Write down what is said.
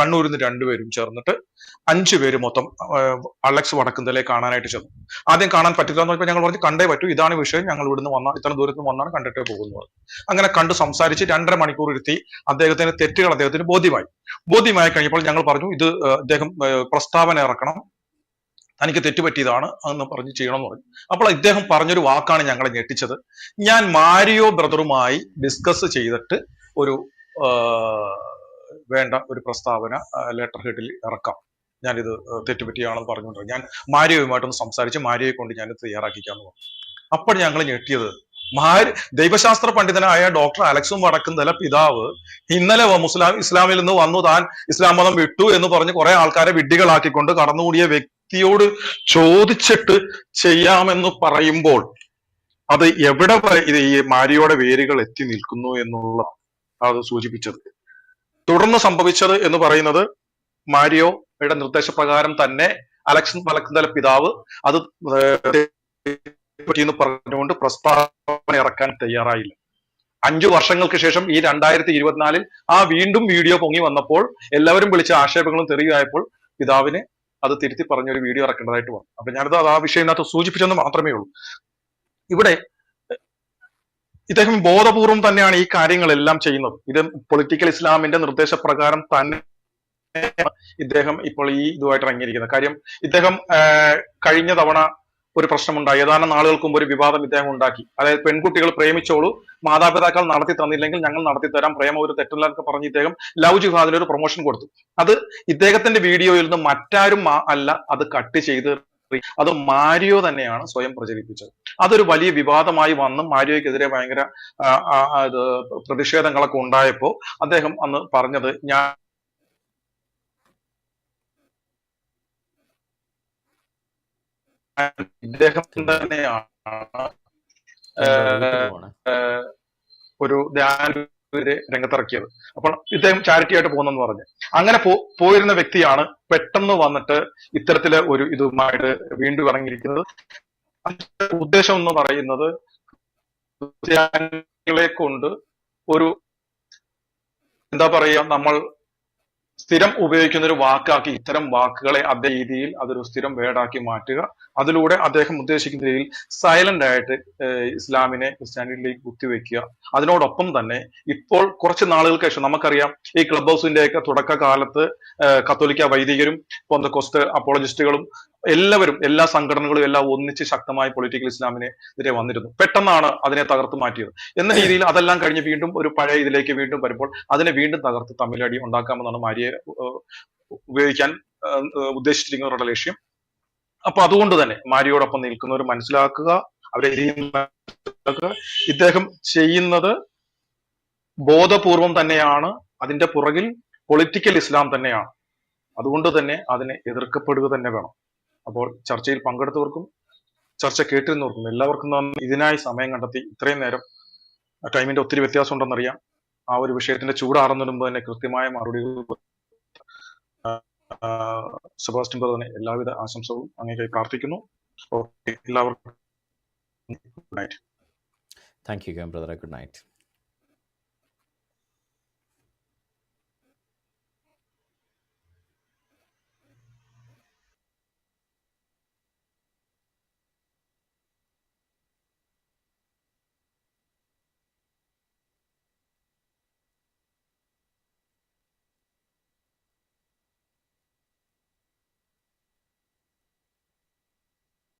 കണ്ണൂരിൽ നിന്ന് രണ്ടുപേരും ചേർന്നിട്ട് അഞ്ചു പേര് മൊത്തം അലക്സ് വടക്കുന്തലെ കാണാനായിട്ട് ചെന്നു. ആദ്യം കാണാൻ പറ്റില്ല എന്ന് ഞങ്ങൾ പറഞ്ഞു കണ്ടേ പറ്റൂ ഇതാണ് വിഷയം ഞങ്ങൾ ഇവിടുന്ന് വന്ന ഇത്ര ദൂരത്ത് വന്നാണ് കണ്ടിട്ടേ പോകുന്നത്. അങ്ങനെ കണ്ട് സംസാരിച്ച് രണ്ടര മണിക്കൂർ ഇരുത്തി അദ്ദേഹത്തിന് തെറ്റുകൾ അദ്ദേഹത്തിന് ബോധ്യമായി. ബോധ്യമായി കഴിഞ്ഞപ്പോൾ ഞങ്ങൾ പറഞ്ഞു ഇത് അദ്ദേഹം പ്രസ്താവന ഇറക്കണം. തനിക്ക് തെറ്റുപറ്റിയതാണ് എന്ന് പറഞ്ഞ് ചെയ്യണമെന്ന് പറഞ്ഞു. അപ്പോൾ ഇദ്ദേഹം പറഞ്ഞൊരു വാക്കാണ് ഞങ്ങളെ ഞെട്ടിച്ചത്. ഞാൻ മാരിയോ ബ്രദറുമായി ഡിസ്കസ് ചെയ്തിട്ട് ഒരു വേണ്ട ഒരു പ്രസ്താവന ലെറ്റർ ഹെഡിൽ ഇറക്കാം. ഞാനിത് തെറ്റുപറ്റിയാണെന്ന് പറഞ്ഞുകൊണ്ട് ഞാൻ മാരിയോയുമായിട്ടൊന്ന് സംസാരിച്ച് മാരിയോയെ കൊണ്ട് ഞാൻ തയ്യാറാക്കിക്കാന്ന് പറഞ്ഞു. അപ്പോൾ ഞങ്ങൾ ഞെട്ടിയത് മാരി ദൈവശാസ്ത്ര പണ്ഡിതനായ ഡോക്ടർ അലക്സും വടക്കുന്തല പിതാവ് ഇന്നലെ മുസ്ലാം ഇസ്ലാമിൽ നിന്ന് വന്നു. താൻ ഇസ്ലാം മതം വിട്ടു എന്ന് പറഞ്ഞ് കുറെ ആൾക്കാരെ വിഡ്ഢികളാക്കിക്കൊണ്ട് കടന്നുകൂടിയ വ്യക്തിയോട് ചോദിച്ചിട്ട് ചെയ്യാമെന്ന് പറയുമ്പോൾ അത് എവിടെ ഇത് ഈ മാര്യയുടെ വേരുകൾ എത്തി നിൽക്കുന്നു എന്നുള്ള അത് സൂചിപ്പിച്ചത്. തുടർന്ന് സംഭവിച്ചത് എന്ന് പറയുന്നത് മാരിയോയുടെ നിർദ്ദേശപ്രകാരം തന്നെ അലക്സ് മലക്കുന്തല പിതാവ് അത് പറ്റിയെന്ന് പറഞ്ഞുകൊണ്ട് പ്രസ്താവന ഇറക്കാൻ തയ്യാറായില്ല. അഞ്ചു വർഷങ്ങൾക്ക് ശേഷം ഈ രണ്ടായിരത്തി ഇരുപത്തിനാലിൽ ആ വീണ്ടും വീഡിയോ പൊങ്ങി വന്നപ്പോൾ എല്ലാവരും വിളിച്ച ആക്ഷേപങ്ങളും തെറിയായപ്പോൾ പിതാവിന് അത് തിരുത്തി പറഞ്ഞൊരു വീഡിയോ ഇറക്കേണ്ടതായിട്ട് വന്നു. അപ്പൊ ഞാനത് ആ ആ വിഷയത്തിനകത്ത് സൂചിപ്പിച്ചെന്ന് മാത്രമേ ഉള്ളൂ. ഇവിടെ ഇദ്ദേഹം ബോധപൂർവം തന്നെയാണ് ഈ കാര്യങ്ങളെല്ലാം ചെയ്യുന്നത്. ഇത് പൊളിറ്റിക്കൽ ഇസ്ലാമിന്റെ നിർദ്ദേശപ്രകാരം തന്നെ ഇദ്ദേഹം ഇപ്പോൾ ഈ ഇതുമായിട്ട് ഇറങ്ങിയിരിക്കുന്നത്. കാര്യം ഇദ്ദേഹം കഴിഞ്ഞ തവണ ഒരു പ്രശ്നമുണ്ടായി. ഏതാനും നാളുകൾക്ക് മുമ്പ് ഒരു വിവാദം ഇദ്ദേഹം ഉണ്ടാക്കി. അതായത് പെൺകുട്ടികൾ പ്രേമിച്ചോളൂ മാതാപിതാക്കൾ നടത്തി തന്നില്ലെങ്കിൽ ഞങ്ങൾ നടത്തി തരാം പ്രേമം ഒരു തെറ്റല്ല എന്നൊക്കെ പറഞ്ഞ് ഇദ്ദേഹം ലവ് ജിഹാദിന് ഒരു പ്രൊമോഷൻ കൊടുത്തു. അത് ഇദ്ദേഹത്തിന്റെ വീഡിയോയിൽ നിന്ന് മറ്റാരും അല്ല അത് കട്ട് ചെയ്ത് അത് മാരിയോ തന്നെയാണ് സ്വയം പ്രചരിപ്പിച്ചത്. അതൊരു വലിയ വിവാദമായി വന്നും മാരിയോയ്ക്കെതിരെ ഭയങ്കര ഇത് പ്രതിഷേധങ്ങളൊക്കെ ഉണ്ടായപ്പോ അദ്ദേഹം അന്ന് പറഞ്ഞത് ഞാൻ ഇദ്ദേഹം തന്നെയാണ് ഒരു ഒരു ധ്യാനഗുരുവിനെ രംഗത്തിറക്കിയത്. അപ്പോൾ ഇദ്ദേഹം ചാരിറ്റി ആയിട്ട് പോകുന്നെന്ന് പറഞ്ഞു. അങ്ങനെ പോയിരുന്ന വ്യക്തിയാണ് പെട്ടെന്ന് വന്നിട്ട് ഇത്തരത്തിലെ ഒരു ഇതുമായിട്ട് വീണ്ടും ഇറങ്ങിയിരിക്കുന്നത്. ഉദ്ദേശം എന്ന് പറയുന്നത് കൊണ്ട് ഒരു എന്താ പറയാ നമ്മൾ സ്ഥിരം ഉപയോഗിക്കുന്ന ഒരു വാക്കാക്കി ഇത്തരം വാക്കുകളെ അതേ രീതിയിൽ അതൊരു സ്ഥിരം വേർഡാക്കി മാറ്റുക. അതിലൂടെ അദ്ദേഹം ഉദ്ദേശിക്കുന്ന രീതിയിൽ സൈലന്റ് ആയിട്ട് ഇസ്ലാമിനെ ക്രിസ്ത്യാനിറ്റിയിലേക്ക് കുത്തിവെക്കുക. അതിനോടൊപ്പം തന്നെ ഇപ്പോൾ കുറച്ച് നാളുകൾക്ക് ശേഷം നമുക്കറിയാം ഈ ക്ലബ് ഹൗസിന്റെ ഒക്കെ തുടക്കകാലത്ത് കത്തോലിക്ക വൈദികരും പൊന്തക്കോസ്റ്റ് അപ്പോളജിസ്റ്റുകളും എല്ലാവരും എല്ലാ സംഘടനകളും എല്ലാം ഒന്നിച്ച് ശക്തമായ പൊളിറ്റിക്കൽ ഇസ്ലാമിനെ എതിരെ വന്നിരുന്നു. പെട്ടെന്നാണ് അതിനെ തകർത്ത് മാറ്റിയത്. എന്ന രീതിയിൽ അതെല്ലാം കഴിഞ്ഞ് വീണ്ടും ഒരു പഴയ ഇതിലേക്ക് വീണ്ടും വരുമ്പോൾ അതിനെ വീണ്ടും തകർത്ത് തമ്മിലടി ഉണ്ടാക്കാമെന്നാണ് മാരിയെ ഉപയോഗിക്കാൻ ഉദ്ദേശിച്ചിരിക്കുന്നവരുടെ ലക്ഷ്യം. അപ്പൊ അതുകൊണ്ട് തന്നെ മാരിയോടൊപ്പം നിൽക്കുന്നവർ മനസ്സിലാക്കുക അവരെ ഇദ്ദേഹം ചെയ്യുന്നത് ബോധപൂർവം തന്നെയാണ്. അതിന്റെ പുറകിൽ പൊളിറ്റിക്കൽ ഇസ്ലാം തന്നെയാണ്. അതുകൊണ്ട് തന്നെ അതിനെ എതിർക്കപ്പെടുക തന്നെ വേണം. അപ്പോൾ ചർച്ചയിൽ പങ്കെടുത്തവർക്കും ചർച്ച കേട്ടിരുന്നവർക്കും എല്ലാവർക്കും ഇതിനായി സമയം കണ്ടെത്തി. ഇത്രയും നേരം ടൈമിന്റെ ഒത്തിരി വ്യത്യാസം ഉണ്ടെന്നറിയാം. ആ ഒരു വിഷയത്തിന്റെ ചൂടാറുന്നതിന് മുമ്പ് തന്നെ കൃത്യമായ മറുപടികൾ സെബാസ്റ്റ്യൻ തന്നെ എല്ലാവിധ ആശംസകളും അങ്ങേക്കായി പ്രാർത്ഥിക്കുന്നു. എല്ലാവർക്കും ഗുഡ് നൈറ്റ് താങ്ക് യു ബ്രദറെ ഗുഡ് നൈറ്റ്